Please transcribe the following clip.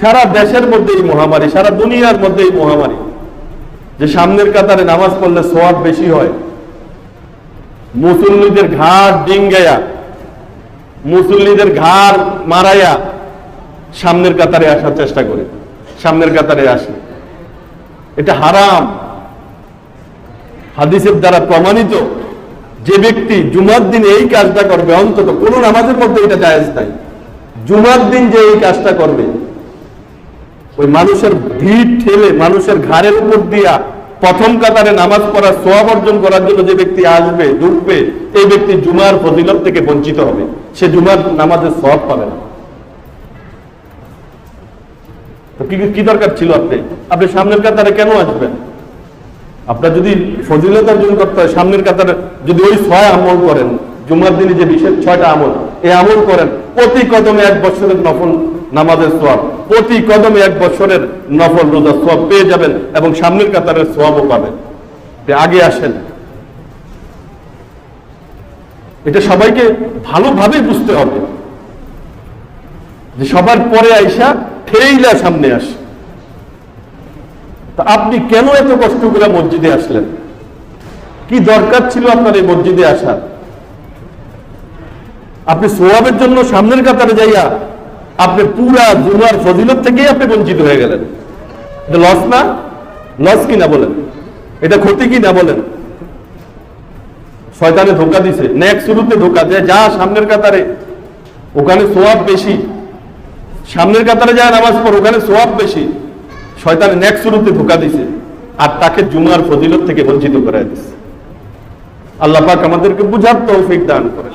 সারা দেশের মধ্যে এই মহামারী, সারা দুনিয়ার মধ্যে এই মহামারী। যে সামনের কাতারে নামাজ পড়লে সোয়াব বেশি হয়। মুসল্লিদের ঘাড় ডিঙ্গায়া, মুসল্লিদের ঘাড় মারাইয়া সামনের কাতারে আসার চেষ্টা করে। সামনের কাতারে আসে। এটা হারাম। হাদিসের দ্বারা প্রমাণিত যে ব্যক্তি জুমার দিন এই কাজটা করবে, অন্তত কোন নামাজের মধ্যে এটা জায়েজ নাই। জুমার দিন যে এই কাজটা করবে ওই মানুষের ভিড় ঠেলে, মানুষের ঘাড়ের উপর দিয়া প্রথম কাতারে নামাজ পড়ার সোয়াব অর্জন করার জন্য যে ব্যক্তি আসবে, ঢুকবে, এই ব্যক্তি জুমার ফজিলত থেকে বঞ্চিত হবে। সে জুমার নামাজের সব পাবে না। কি দরকার ছিল আপনি? আপনি সামনের কাতারে কেন আসবেন? আপনার যদি ফজিলত অর্জন করতে হয়, সামনের কাতারে যদি ওই ছয় আমল করেন, জুমার দিনে যে বিশেষ ছয়টা আমল, এই আমল করেন, প্রতি কদমে এক বছরের নফল নামাজের সোয়াব প্রতি কদমে এক বছরের নফল রোজা সোয়াব পেয়ে যাবেন এবং সামনের কাতারের সোয়াবও পাবেন। আগে আসেন। এটা সবাইকে ভালোভাবে বুঝতে হবে। যে সবার পরে আইসা ঠেইলা সামনে আসে। তা আপনি কেন এত কষ্ট করে মসজিদে আসলেন? কি দরকার ছিল আপনার এই মসজিদে আসার? আপনি সোয়াবের জন্য সামনের কাতারে যাইয়া আপনি পুরা জুমার ফজিলত থেকেই আপনি বঞ্চিত হয়ে গেলেন। এটা লস না? লস কি না বলেন? এটা ক্ষতি কি না বলেন? শয়তানে ধোকা দিছে নেক্সট শুরুতে ধোকা দেয়, যা সামনের কাতারে, ওখানে সোয়াব বেশি। সামনের কাতারে যায় নামাজ পড়, ওখানে সোয়াব বেশি। শয়তানে নেক্সট শুরুতে ধোকা দিছে আর তাকে জুমার ফজিলত থেকে বঞ্চিত করে দিছে। আল্লাহ পাক আমাদেরকে বুঝার তৌফিক দান করে